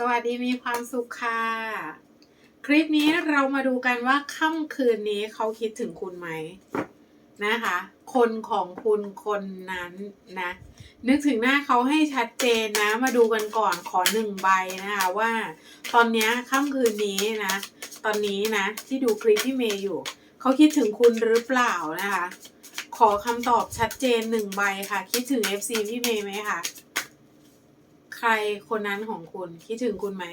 สวัสดีมีความสุขค่ะ คลิปนี้เรามาดูกันว่าค่ำคืนนี้เขาคิดถึงคุณไหมนะคะ คนของคุณคนนั้นนะ นึกถึงหน้าเขาให้ชัดเจนนะ มาดูกันก่อนขอหนึ่งใบนะคะว่า ตอนนี้ค่ำคืนนี้นะ ตอนนี้นะ ที่ดูคลิปพี่เมย์อยู่ เขาคิดถึงคุณหรือเปล่านะคะ ขอคำตอบชัดเจนหนึ่งใบค่ะ คิดถึง FC พี่เมย์ไหมคะ ใครคนนั้นของคุณคิดถึงคุณไหม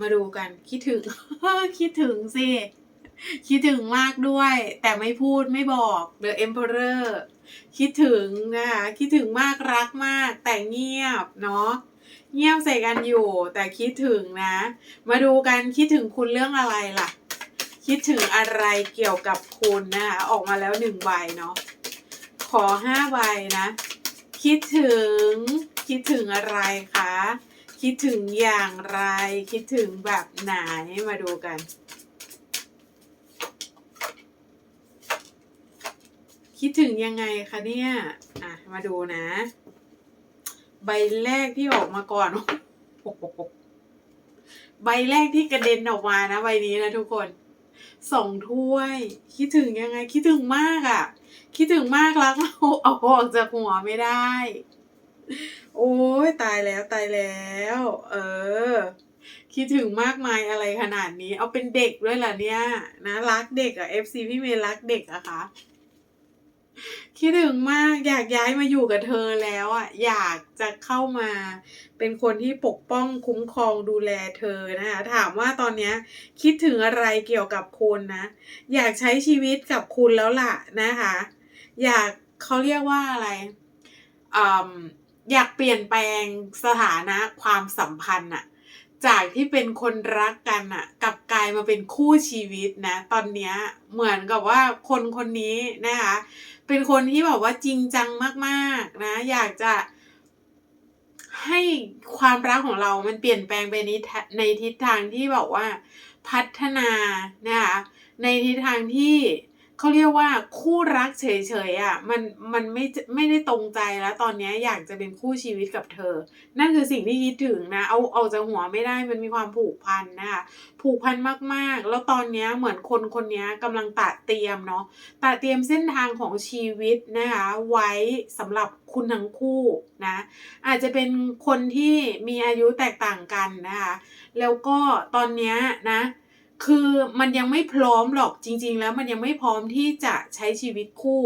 มาดูกัน คิดถึง คิดถึงสิ คิดถึงมากด้วย แต่ไม่พูดไม่บอก The Emperor คิดถึงนะคะคิดถึงมากรักมาก แต่เงียบเนาะเงียบใส่กันอยู่ แต่คิดถึงนะ มาดูกันคิดถึงคุณเรื่องอะไรล่ะ คิดถึงอะไรเกี่ยวกับคุณนะคะออกมาแล้วหนึ่งใบเนาะขอห้าใบนะ คิดถึง คิดถึงอะไรคะ คิดถึงอย่างไร คิดถึงแบบไหน มาดูกัน คิดถึงยังไงคะเนี่ย อะ มาดูนะ ใบแรกที่ออกมาก่อน ใบแรกที่กระเด็นออกมานะใบนี้นะทุกคนสองถ้วย คิดถึงยังไง คิดถึงมากอะ่ะ คิดถึงมากรักเอาเอาออกจากหัวไม่ได้ โอ้ยตายแล้วตายแล้ว เออ คิดถึงมากมายอะไรขนาดนี้ เอาเป็นเด็กด้วยล่ะเนี่ย นะรักเด็กอะ FC พี่เมย์รักเด็กอะคะคิดถึงมากอยากย้ายมาอยู่กับเธอแล้วอะอยากจะเข้ามาเป็นคนที่ปกป้องคุ้มครองดูแลเธอนะคะถามว่าตอนนี้คิดถึงอะไรเกี่ยวกับคุณนะ อยากใช้ชีวิตกับคุณแล้วล่ะนะคะ อยากเขาเรียกว่าอะไรอืม อยากเปลี่ยนแปลงสถานะความสัมพันธ์อะจากที่เป็นคนรักกันอะกลับกลายมาเป็นคู่ชีวิตนะ ตอนเนี้ยเหมือนกับว่าคนคนนี้นะคะ เป็นคนที่แบบว่าจริงจังมากๆนะ อยากจะให้ความรักของเรามันเปลี่ยนแปลงไปในในทิศทางที่แบบว่า พัฒนานะคะในทิศทางที่ เขาเรียกว่าคู่รักเฉยๆอะมันมันไม่ไม่ได้ตรงใจแล้ว ตอนนี้อยากจะเป็นคู่ชีวิตกับเธอ นั่นคือสิ่งที่คิดถึงนะ เอาเอาจากหัวไม่ได้มันมีความผูกพันนะคะผูกพันมากๆ แล้วตอนนี้เหมือนคนคนนี้กำลังตะเตรียมเนาะตัดเตรียมเส้นทางของชีวิตนะคะไว้สำหรับคุณทั้งคู่นะอาจจะเป็นคนที่มีอายุแตกต่างกันนะคะแล้วก็ตอนนี้นะ คือมันยังไม่พร้อมหรอกจริง ๆ แล้วมันยังไม่พร้อมที่จะใช้ชีวิตคู่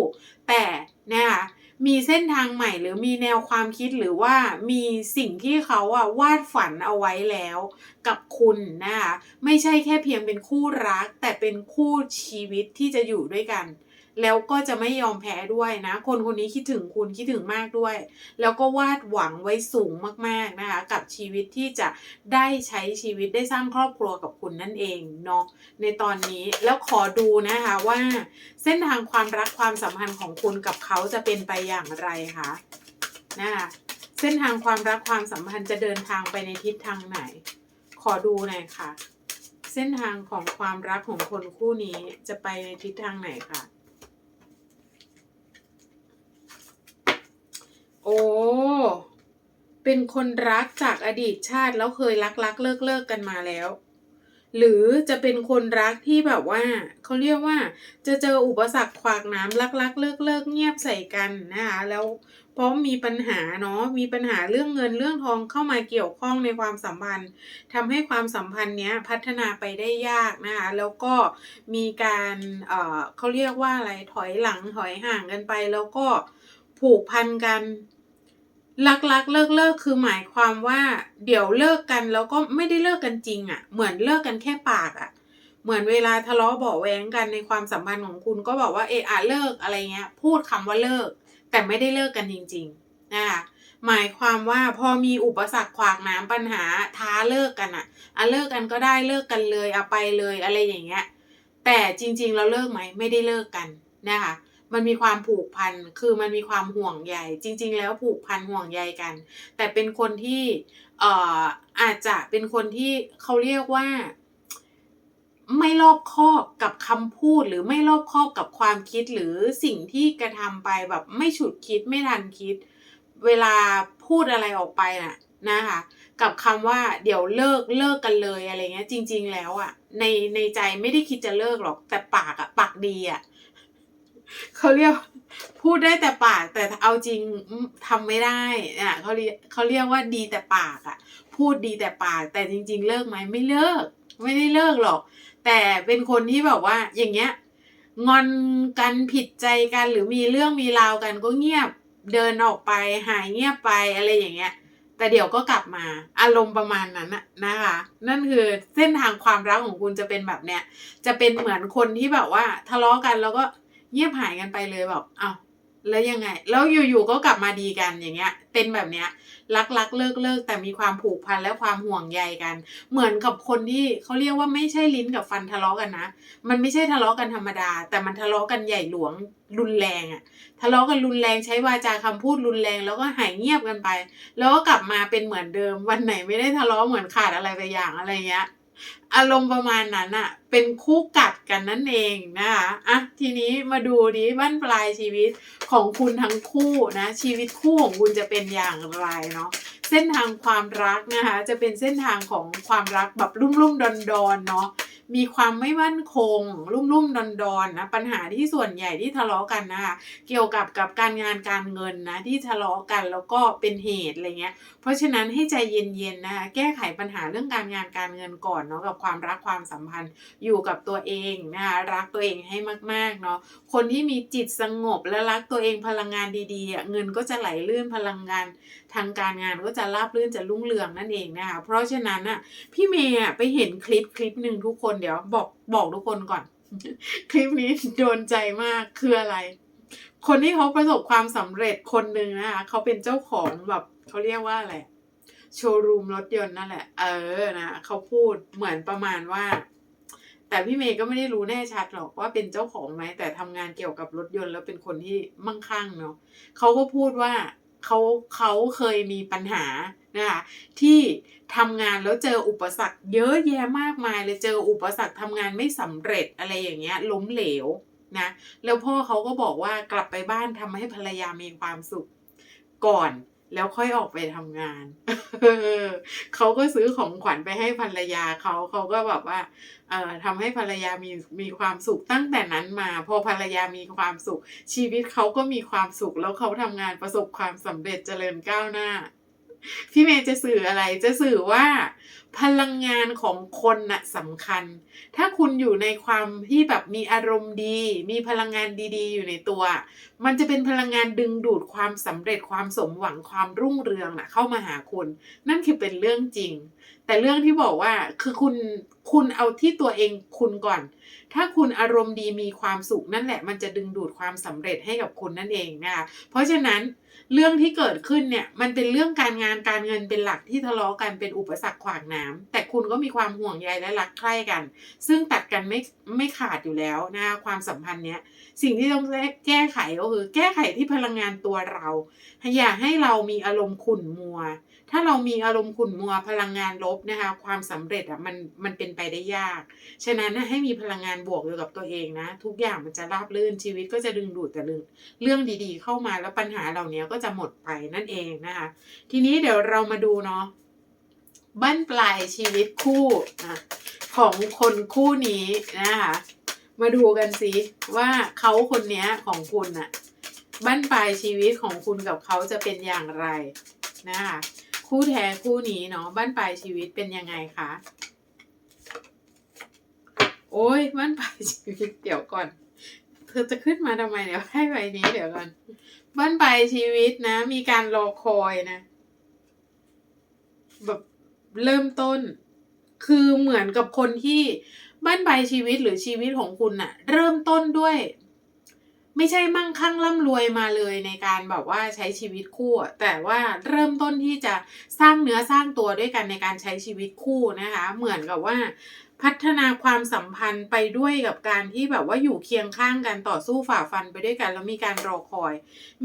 แต่นะคะมีเส้นทางใหม่หรือมีแนวความคิดหรือว่ามีสิ่งที่เขาอะวาดฝันเอาไว้แล้วกับคุณนะคะไม่ใช่แค่เพียงเป็นคู่รัก แต่เป็นคู่ชีวิตที่จะอยู่ด้วยกัน แล้วก็จะไม่ยอมแพ้ด้วยนะ คนคนนี้คิดถึงคุณคิดถึงมากด้วย แล้วก็วาดหวังไว้สูงมากๆนะคะ กับชีวิตที่จะได้ใช้ชีวิตได้สร้างครอบครัวกับคุณนั่นเองเนาะในตอนนี้แล้วขอดูนะคะว่า เส้นทางความรักความสัมพันธ์ของคุณกับเขาจะเป็นไปอย่างไรคะนะคะเส้นทางความรักความสัมพันธ์จะเดินทางไปในทิศทางไหน ขอดูหน่อยค่ะ เส้นทางของความรักของคนคู่นี้จะไปในทิศทางไหนคะโอ้ เป็นคนรักจากอดีตชาติแล้วเคยรักรักเลิกเลิกกันมาแล้ว หรือจะเป็นคนรักที่แบบว่าเขาเรียกว่า จะเจออุปสรรคขวากน้ำรักรักเลิกเลิกเงียบใส่กันนะคะแล้วเพราะมีปัญหาเนาะมีปัญหาเรื่องเงินเรื่องทองเข้ามาเกี่ยวข้องในความสัมพันธ์ทำให้ความสัมพันธ์เนี้ยพัฒนาไปได้ยากนะคะแล้วก็มีการเอ่อเขาเรียกว่าอะไรถอยหลังถอยห่างกันไป แล้วก็ผูกพันกัน รักรักเลิกเลิกคือหมายความว่าเดี๋ยวเลิกกันแล้วก็ไม่ได้เลิกกันจริงอะ่ะ เหมือนเลิกกันแค่ปากอะ่ะ เหมือนเวลาทะเลาะเบาแวงกันในความสัมพันธ์ของคุณก็บอกว่าเอออะเลิกอะไรเงี้ย พูดคำว่าเลิก แต่ไม่ได้เลิกกันจริงๆนะคะหมายความว่าพอมีอุปสรรคขวากน้ำปัญหาท้าเลิกกันอะอะเลิกกันก็ได้เลิกกันเลยเอาไปเลยอะไรอย่างเงี้ย แต่จริงๆเราเลิกไหมไม่ได้เลิกกันนะคะ มันมีความผูกพัน คือมันมีความห่วงใย จริง ๆ แล้วผูกพันห่วงใยกัน แต่เป็นคนที่เอ่ออาจจะเป็นคนที่เขาเรียกว่า ไม่รอบคอบกับคำพูดหรือไม่รอบคอบกับความคิดหรือสิ่งที่กระทำไปแบบไม่ฉุดคิดไม่ทันคิด เวลาพูดอะไรออกไปน่ะนะคะกับคำว่าเดี๋ยวเลิกเลิกกันเลยอะไรเงี้ยจริง ๆ แล้วอะในในใจไม่ได้คิดจะเลิกหรอกแต่ปากอะปากดีอะ เขาเรียกพูดได้แต่ปาก แต่เอาจริงอืมทำไม่ได้อะเขาเรียกเขาเรียกว่าดีแต่ปากอะพูดดีแต่ปาก แต่จริง ๆ เลิกไหมไม่เลิก ไม่ได้เลิกหรอก แต่เป็นคนที่แบบว่า อย่างเงี้ยงอนกันผิดใจกันหรือมีเรื่องมีราวกันก็เงียบเดินออกไปหายเงียบไปอะไรอย่างเงี้ย แต่เดี๋ยวก็กลับมาอารมณ์ประมาณนั้นน่ะนะคะ นั่นคือเส้นทางความรักของคุณจะเป็นแบบเนี้ยจะเป็นเหมือนคนที่แบบว่า ทะเลาะกันแล้วก็ เงียบหายกันไปเลยแบบอ้าวแล้วยังไง แล้วอยู่ๆก็กลับมาดีกันอย่างเงี้ย เป็นแบบเนี้ยรักรักเลิกเลิกแต่มีความผูกพันและความห่วงใยกัน เหมือนกับคนที่เขาเรียกว่าไม่ใช่ลิ้นกับฟันทะเลาะกันนะ มันไม่ใช่ทะเลาะกันธรรมดา แต่มันทะเลาะกันใหญ่หลวงรุนแรงอะทะเลาะกันรุนแรงใช้วาจาคำพูดรุนแรงแล้วก็หายเงียบกันไป แล้วก็กลับมาเป็นเหมือนเดิม วันไหนไม่ได้ทะเลาะเหมือนขาดอะไรไปอย่างอะไรเงี้ย อารมณ์ประมาณนั้นอะเป็นคู่กัดกันนั่นเองนะคะอะทีนี้มาดูดิบ้านปลายชีวิตของคุณทั้งคู่นะ ชีวิตคู่ของคุณจะเป็นอย่างไรเนาะเส้นทางความรักนะคะ จะเป็นเส้นทางของความรักแบบรุ่มรุ่มดอนดอนเนาะ มีความไม่มั่นคง รุ่มรุ่มดอนดอนนะปัญหาที่ส่วนใหญ่ที่ทะเลาะกันนะคะเกี่ยวกับกับการงานการเงินนะที่ทะเลาะกันแล้วก็เป็นเหตุอะไรเงี้ย เพราะฉะนั้นให้ใจเย็นๆนะคะแก้ไขปัญหาเรื่องการงานการเงินก่อนเนาะกับความรักความสัมพันธ์อยู่กับตัวเองนะคะรักตัวเองให้มากๆเนาะคนที่มีจิตสงบและรักตัวเองพลังงานดีๆเงินก็จะไหลลื่นพลังงานทางการงานก็จะราบรื่นจะรุ่งเรืองนั่นเองนะคะ เพราะฉะนั้นอะพี่เมย์อะไปเห็นคลิปคลิปหนึ่งทุกคนเดี๋ยวบอกบอกทุกคนก่อน คลิปนี้โดนใจมากคืออะไร คนที่เขาประสบความสำเร็จคนหนึ่งนะคะเขาเป็นเจ้าของแบบเขาเรียกว่าอะไรโชว์รูมรถยนต์นั่นแหละ เออนะเขาพูดเหมือนประมาณว่า แต่พี่เมย์ก็ไม่ได้รู้แน่ชัดหรอกว่าเป็นเจ้าของไหมแต่ทำงานเกี่ยวกับรถยนต์แล้วเป็นคนที่มั่งคั่งเนาะเขาก็พูดว่า เขาเขาเคยมีปัญหานะคะที่ทำงานแล้วเจออุปสรรคเยอะแยะมากมายเลยเจออุปสรรคทำงานไม่สำเร็จอะไรอย่างเงี้ยล้มเหลวนะแล้วพ่อเขาก็บอกว่ากลับไปบ้านทำให้ภรรยามีความสุขก่อน แล้วค่อยออกไปทำงาน เขาก็ซื้อของขวัญไปให้ภรรยาเขา เขาก็แบบว่า เอ่อทำให้ภรรยามีมีความสุขตั้งแต่นั้นมา พอภรรยามีความสุข ชีวิตเขาก็มีความสุข แล้วเขาทำงานประสบความสำเร็จเจริญก้าวหน้า พี่เมย์จะสื่ออะไรจะสื่อว่า พลังงานของคนน่ะสำคัญ ถ้าคุณอยู่ในความที่แบบมีอารมณ์ดี มีพลังงานดีๆ อยู่ในตัว มันจะเป็นพลังงานดึงดูดความสำเร็จความสมหวังความรุ่งเรืองน่ะเข้ามาหาคุณ นั่นคือเป็นเรื่องจริง แต่เรื่องที่บอกว่าคือคุณคุณเอาที่ตัวเองคุณก่อน ถ้าคุณอารมณ์ดีมีความสุขนั่นแหละ มันจะดึงดูดความสำเร็จให้กับคุณนั่นเองนะคะเพราะฉะนั้น เรื่องที่เกิดขึ้นเนี่ย มันเป็นเรื่องการงานการเงินเป็นหลักที่ทะเลาะกันเป็นอุปสรรคขวางน้ำแต่คุณก็มีความห่วงใยและรักใคร่กัน ซึ่งตัดกันไม่ไม่ขาดอยู่แล้วนะคะความสัมพันธ์เนี้ยสิ่งที่ต้องแก้ไขก็คือ แก้ไขที่พลังงานตัวเราอย่าให้เรามีอารมณ์ขุ่นมัว ถ้าเรามีอารมณ์ขุ่นมัวพลังงานลบนะคะ ความสำเร็จอะมันมันเป็นไปได้ยาก ฉะนั้นให้มีพลังงานบวกอยู่กับตัวเองนะ ทุกอย่างมันจะราบรื่นชีวิตก็จะดึงดูดแต่เรื่องดีๆ เข้ามาแล้วปัญหาเหล่านี้ก็จะหมดไปนั่นเองนะคะ ทีนี้เดี๋ยวเรามาดูเนาะบั้นปลายชีวิตคู่ของคนคู่นี้นะคะ มาดูกันสิว่าเขาคนนี้ของคุณน่ะบั้นปลายชีวิตของคุณกับเขาจะเป็นอย่างไรนะคะ คู่แท้คู่นี้เนาะบั้นปลายชีวิตเป็นยังไงคะโอ้ยบั้นปลายชีวิตเดี๋ยวก่อน เธอจะขึ้นมาทำไมเดี๋ยวให้ใบนี้เดี๋ยวก่อนบั้นปลายชีวิตนะ มีการรอคอยนะ แบบเริ่มต้น คือเหมือนกับคนที่บ้านปลายชีวิตหรือชีวิตของคุณน่ะ เริ่มต้นด้วย ไม่ใช่มั่งคั่งร่ำรวยมาเลยในการแบบว่าใช้ชีวิตคู่ แต่ว่าเริ่มต้นที่จะสร้างเนื้อสร้างตัวด้วยกันในการใช้ชีวิตคู่นะคะ เหมือนกับว่า พัฒนาความสัมพันธ์ไปด้วยกับการที่แบบว่าอยู่เคียงข้างกันต่อสู้ฝ่าฟันไปด้วยกันแล้วมีการรอคอย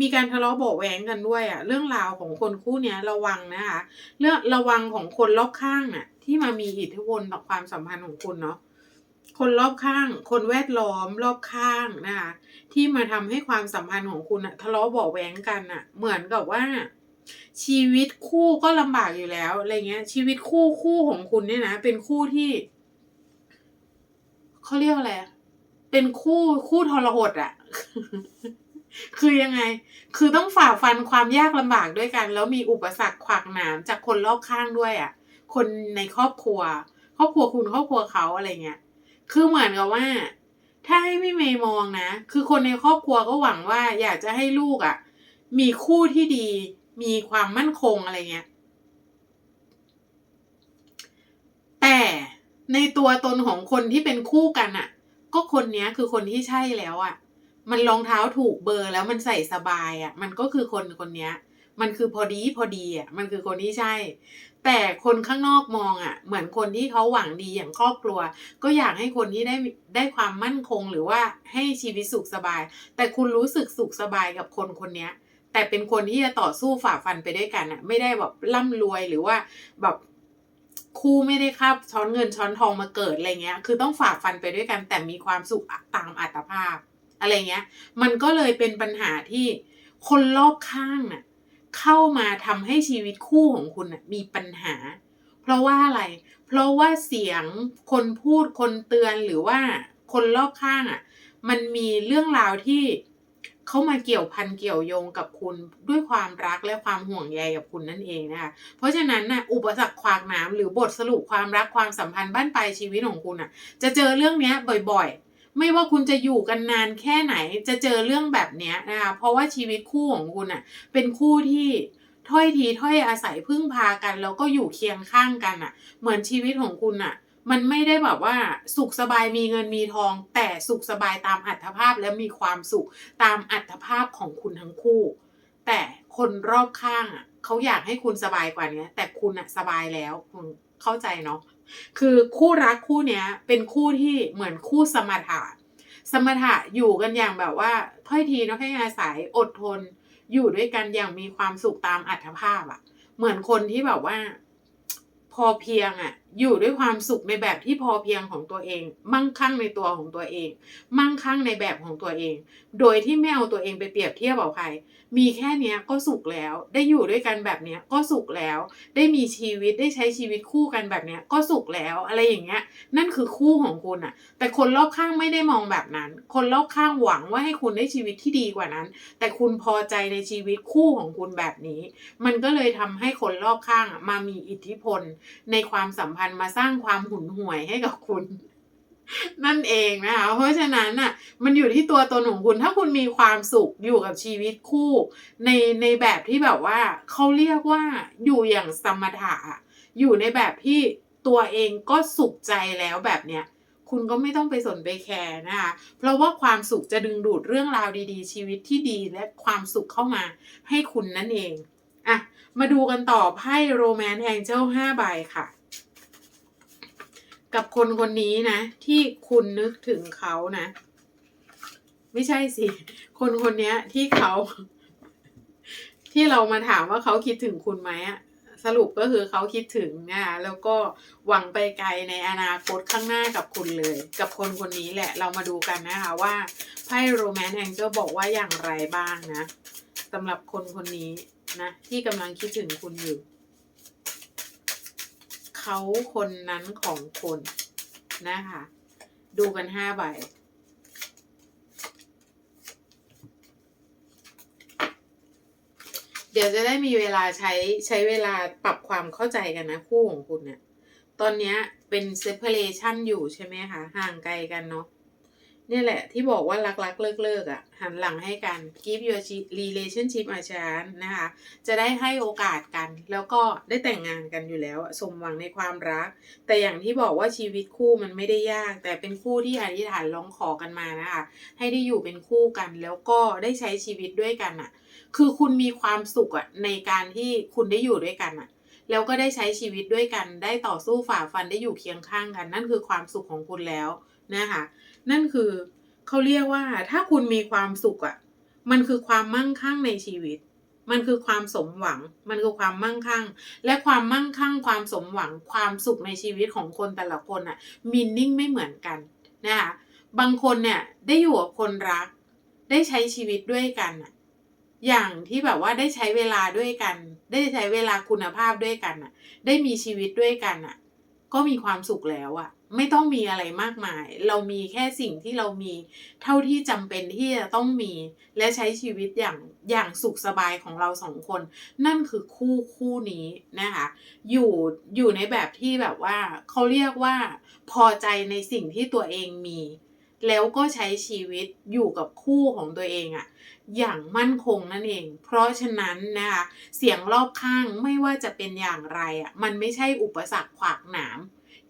มีการทะเลาะเบาะแหวงกันด้วยอะเรื่องราวของคนคู่เนี้ยระวังนะคะเรื่องระวังของคนรอบข้างน่ะที่มามีอิทธิพลต่อความสัมพันธ์ของคุณเนาะคนรอบข้าง คนแวดล้อมรอบข้างนะคะ ที่มาทำให้ความสัมพันธ์ของคุณอะทะเลาะเบาแหวงกันอะเหมือนกับว่า ชีวิตคู่ก็ลำบากอยู่แล้วอะไรเงี้ย ชีวิตคู่คู่ของคุณเนี่ยนะเป็นคู่ที่เขาเรียกอะไรเป็นคู่คู่ทรหดอะคือยังไง คือต้องฝ่าฟันความยากลำบากด้วยกัน แล้วมีอุปสรรคขวากหนามจากคนรอบข้างด้วยอะคนในครอบครัว ครอบครัวคุณครอบครัวเขาอะไรเงี้ย คือเหมือนกับว่า ถ้าให้พี่เมย์มองนะ คือคนในครอบครัวก็หวังว่าอยากจะให้ลูกอะ่ะ มีคู่ที่ดี มีความมั่นคงอะไรเงี้ย แต่ในตัวตนของคนที่เป็นคู่กันอะ่ะ ก็คนเนี้ยคือคนที่ใช่แล้วอะ่ะ มันรองเท้าถูกเบอร์แล้วมันใส่สบายอะ่ะ มันก็คือคนคนเนี้ย มันคือพอดีพอดีอะ มันคือคนที่ใช่ แต่คนข้างนอกมองอะ เหมือนคนที่เขาหวังดีอย่างครอบครัว ก็อยากให้คนที่ได้ได้ความมั่นคงหรือว่าให้ชีวิตสุขสบาย แต่คุณรู้สึกสุขสบายกับคนคนเนี้ยแต่เป็นคนที่จะต่อสู้ฝ่าฟันไปด้วยกันอะ ไม่ได้แบบร่ำรวยหรือว่าแบบคู่ไม่ได้คาบช้อนเงินช้อนทองมาเกิดอะไรเงี้ย คือต้องฝ่าฟันไปด้วยกัน แต่มีความสุขตามอัตภาพ อะไรเงี้ย มันก็เลยเป็นปัญหาที่คนรอบข้างน่ะ เข้ามาทำให้ชีวิตคู่ของคุณมีปัญหา เพราะว่าอะไร เพราะว่าเสียงคนพูดคนเตือนหรือว่าคนรอบข้างอะ มันมีเรื่องราวที่เขามาเกี่ยวพันเกี่ยวโยงกับคุณด้วยความรักและความห่วงใยกับคุณนั่นเองนะคะ เพราะฉะนั้นน่ะอุปสรรคขวากหน้ำหรือบทสรุปความรักความสัมพันธ์บ้านปลายชีวิตของคุณอะ จะเจอเรื่องเนี้ยบ่อยๆ ไม่ว่าคุณจะอยู่กันนานแค่ไหนจะเจอเรื่องแบบเนี้ยนะคะเพราะว่าชีวิตคู่ของคุณอะเป็นคู่ที่ถ้อยทีถ้อยอาศัยพึ่งพากัน แล้วก็อยู่เคียงข้างกันอะ เหมือนชีวิตของคุณอะ มันไม่ได้แบบว่าสุขสบายมีเงินมีทอง แต่สุขสบายตามอัตภาพและมีความสุขตามอัตภาพของคุณทั้งคู่ แต่คนรอบข้างอะเขาอยากให้คุณสบายกว่านี้แต่คุณอะสบายแล้วคุณเข้าใจเนาะ คือคู่รักคู่เนี้ยเป็นคู่ที่เหมือนคู่สมถะ สมถะอยู่กันอย่างแบบว่าถ้อยทีน้อยอาศัยอดทน อยู่ด้วยกันอย่างมีความสุขตามอัตภาพอะ่ะ เหมือนคนที่แบบว่า พอเพียงอะ่ะ อยู่ด้วยความสุขในแบบที่พอเพียงของตัวเอง มั่งคั่งในตัวของตัวเอง มั่งคั่งในแบบของตัวเอง โดยที่ไม่เอาตัวเองไปเปรียบเทียบกับใคร มีแค่เนี้ยก็สุขแล้ว ได้อยู่ด้วยกันแบบเนี้ยก็สุขแล้ว ได้มีชีวิตได้ใช้ชีวิตคู่กันแบบเนี้ยก็สุขแล้วอะไรอย่างเงี้ย นั่นคือคู่ของคุณอะแต่คนรอบข้างไม่ได้มองแบบนั้น คนรอบข้างหวังว่าให้คุณได้ชีวิตที่ดีกว่านั้น แต่คุณพอใจในชีวิตคู่ของคุณแบบนี้ มันก็เลยทำให้คนรอบข้างอะมามีอิทธิพลในความสัมพันธ์มาสร้างความหุนห่วยให้กับคุณ นั่นเองนะคะเพราะฉะนั้นน่ะ มันอยู่ที่ตัวตนของคุณถ้าคุณมีความสุขอยู่กับชีวิตคู่ ในในแบบที่แบบว่าเขาเรียกว่าอยู่อย่างสมถะอะอยู่ในแบบที่ตัวเองก็สุขใจแล้วแบบเนี้ยคุณก็ไม่ต้องไปสนไปแคร์นะคะ เพราะว่าความสุขจะดึงดูดเรื่องราวดีๆ ชีวิตที่ดีและความสุขเข้ามาให้คุณนั่นเอง อะ มาดูกันต่อไพ่โรแมนต์แองเจิลห้าใบค่ะ กับคนคนนี้นะ ที่คุณนึกถึงเขานะ ไม่ใช่สิ คนคนนี้ที่เขา ที่เรามาถามว่าเขาคิดถึงคุณไหมอะสรุปก็คือเขาคิดถึงนะคะแล้วก็หวังไปไกลในอนาคตข้างหน้ากับคุณเลย กับคนคนนี้แหละ เรามาดูกันนะคะว่าไพ่โรแมนต์แองเจิลบอกว่าอย่างไรบ้างนะสำหรับคนคนนี้นะ ที่กำลังคิดถึงคุณอยู่ เขาคนนั้นของคนนะคะ ดูกันห้าใบเดี๋ยวจะได้มีเวลาใช้ใช้เวลาปรับความเข้าใจกันนะคู่ของคุณเนี่ยตอนนี้เป็น separation อยู่ใช่ไหมคะ ห่างไกลกันเนาะ เนี่ยแหละที่บอกว่ารักๆ เลิกๆอะ่ะ หันหลังให้กัน give your relationship a chance นะคะ จะได้ให้โอกาสกัน แล้วก็ได้แต่งงานกันอยู่แล้ว สมหวังในความรัก แต่อย่างที่บอกว่าชีวิตคู่มันไม่ได้ยาก แต่เป็นคู่ที่อธิษฐานร้องขอกันมานะคะ ให้ได้อยู่เป็นคู่กัน แล้วก็ได้ใช้ชีวิตด้วยกันอะ่ะ คือคุณมีความสุขอะในการที่คุณได้อยู่ด้วยกันอะแล้วก็ได้ใช้ชีวิตด้วยกัน ได้ต่อสู้ฝ่าฟันได้อยู่เคียงข้างกัน นั่นคือความสุขของคุณแล้วนะคะ นั่นคือเขาเรียกว่าถ้าคุณมีความสุขอะมันคือความมั่งคั่งในชีวิต มันคือความสมหวัง มันคือความมั่งคั่ง และความมั่งคั่ง ความสมหวัง ความสุขในชีวิตของคนแต่ละคนอะมินนิ่งไม่เหมือนกันนะคะบางคนเนี่ยได้อยู่กับคนรัก ได้ใช้ชีวิตด้วยกันอะอย่างที่แบบว่าได้ใช้เวลาด้วยกัน ได้ใช้เวลาคุณภาพด้วยกันอะได้มีชีวิตด้วยกันอะก็มีความสุขแล้วอะ ไม่ต้องมีอะไรมากมาย เรามีแค่สิ่งที่เรามีเท่าที่จำเป็นที่จะต้องมี และใช้ชีวิตอย่างอย่างสุขสบายของเราสองคน นั่นคือคู่คู่นี้นะคะอยู่อยู่ในแบบที่แบบว่าเขาเรียกว่าพอใจในสิ่งที่ตัวเองมี แล้วก็ใช้ชีวิตอยู่กับคู่ของตัวเองอะอย่างมั่นคงนั่นเอง เพราะฉะนั้นนะคะเสียงรอบข้างไม่ว่าจะเป็นอย่างไรอะมันไม่ใช่อุปสรรคขวากหนาม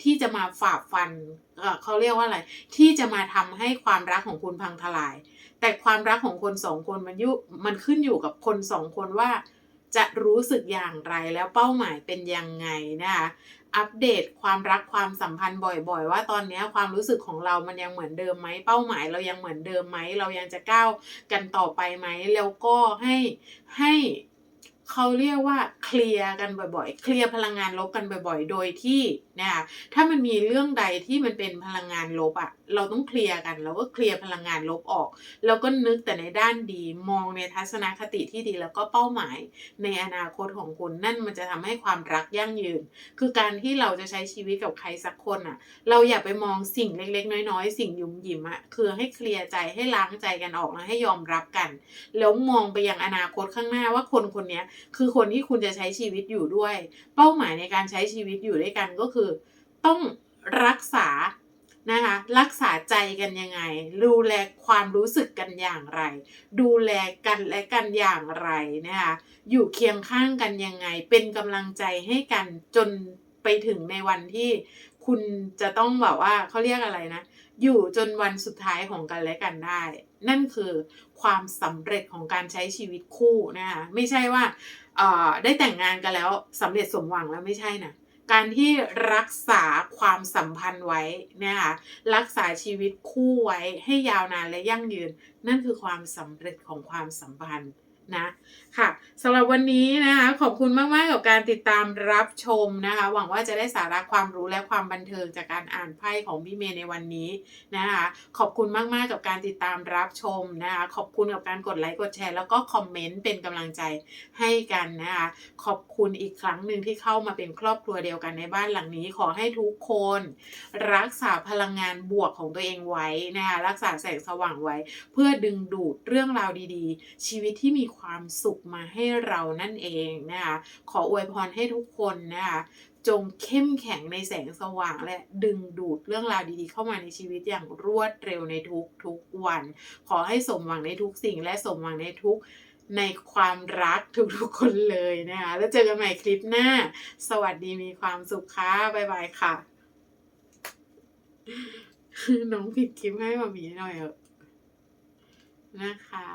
ที่จะมาฝ่าฟันเอ่อเขาเรียกว่าอะไร ที่จะมาทำให้ความรักของคุณพังทลาย แต่ความรักของคนสองคนมันยุมันขึ้นอยู่กับคนสองคนว่า จะรู้สึกอย่างไรแล้วเป้าหมายเป็นยังไงนะคะอัปเดตความรักความสัมพันธ์บ่อย ๆ ว่าตอนนี้ความรู้สึกของเรามันยังเหมือนเดิมไหมเป้าหมายเรายังเหมือนเดิมไหมเรายังจะก้าวกันต่อไปไหมแล้วก็ให้ให้ เขาเรียกว่าเคลียร์กันบ่อยๆ เคลียร์พลังงานลบกันบ่อยๆ โดยที่นะถ้ามันมีเรื่องใดที่มันเป็นพลังงานลบอะเราต้องเคลียร์กัน เราก็เคลียร์พลังงานลบออก แล้วก็นึกแต่ในด้านดีมองในทัศนคติที่ดีแล้วก็เป้าหมายในอนาคตของคุณนั่นมันจะทำให้ความรักยั่งยืน คือการที่เราจะใช้ชีวิตกับใครสักคนอะ เราอย่าไปมองสิ่งเล็ก ๆ น้อยๆ สิ่งยุ่มยิมอะคือให้เคลียร์ใจให้ล้างใจกันออกแล้วให้ยอมรับกัน แล้วมองไปยังอนาคตข้างหน้าว่าคนคนนี้คือคนที่คุณจะใช้ชีวิตอยู่ด้วย เป้าหมายในการใช้ชีวิตอยู่ด้วยกันก็คือ ต้องรักษา นะคะ รักษาใจกันยังไง ดูแลความรู้สึกกันอย่างไร ดูแลกันและกันอย่างไรนะคะอยู่เคียงข้างกันยังไง เป็นกำลังใจให้กันจนไปถึงในวันที่คุณจะต้องแบบว่าเขาเรียกอะไรนะ อยู่จนวันสุดท้ายของกันและกันได้ นั่นคือความสำเร็จของการใช้ชีวิตคู่นะคะไม่ใช่ว่าได้แต่งงานกันแล้วสำเร็จสมหวังแล้วไม่ใช่นะ การที่รักษาความสัมพันธ์ไว้นะคะรักษาชีวิตคู่ไว้ให้ยาวนานและยั่งยืน นั่นคือความสำเร็จของความสัมพันธ์ นะค่ะสำหรับวันนี้นะคะขอบคุณมากๆกับการติดตามรับชมนะคะ หวังว่าจะได้สาระความรู้และความบันเทิงจากการอ่านไพ่ของพี่เมย์ในวันนี้นะคะ ขอบคุณมากๆกับการติดตามรับชมนะคะ ขอบคุณกับการกดไลค์กดแชร์แล้วก็คอมเมนต์เป็นกำลังใจให้กันนะคะ ขอบคุณอีกครั้งหนึ่งที่เข้ามาเป็นครอบครัวเดียวกันในบ้านหลังนี้ ขอให้ทุกคน รักษาพลังงานบวกของตัวเองไว้นะคะรักษาแสงสว่างไว้ เพื่อดึงดูดเรื่องราวดีๆ ชีวิตที่มีความสุขมาให้เรานั่นเองนะคะขออวยพรให้ทุกคนนะคะจงเข้มแข็งในแสงสว่างและดึงดูดเรื่องราวดีๆ เข้ามาในชีวิตอย่างรวดเร็วในทุกทุกๆวัน ขอให้สมหวังในทุกสิ่งและสมหวังในทุกในความรักทุกๆคนเลยนะคะแล้วเจอกันใหม่คลิปหน้า สวัสดีมีความสุขค่ะบ๊ายบายค่ะ น้องผิดคลิปให้มามีหน่อยเถอะนะคะ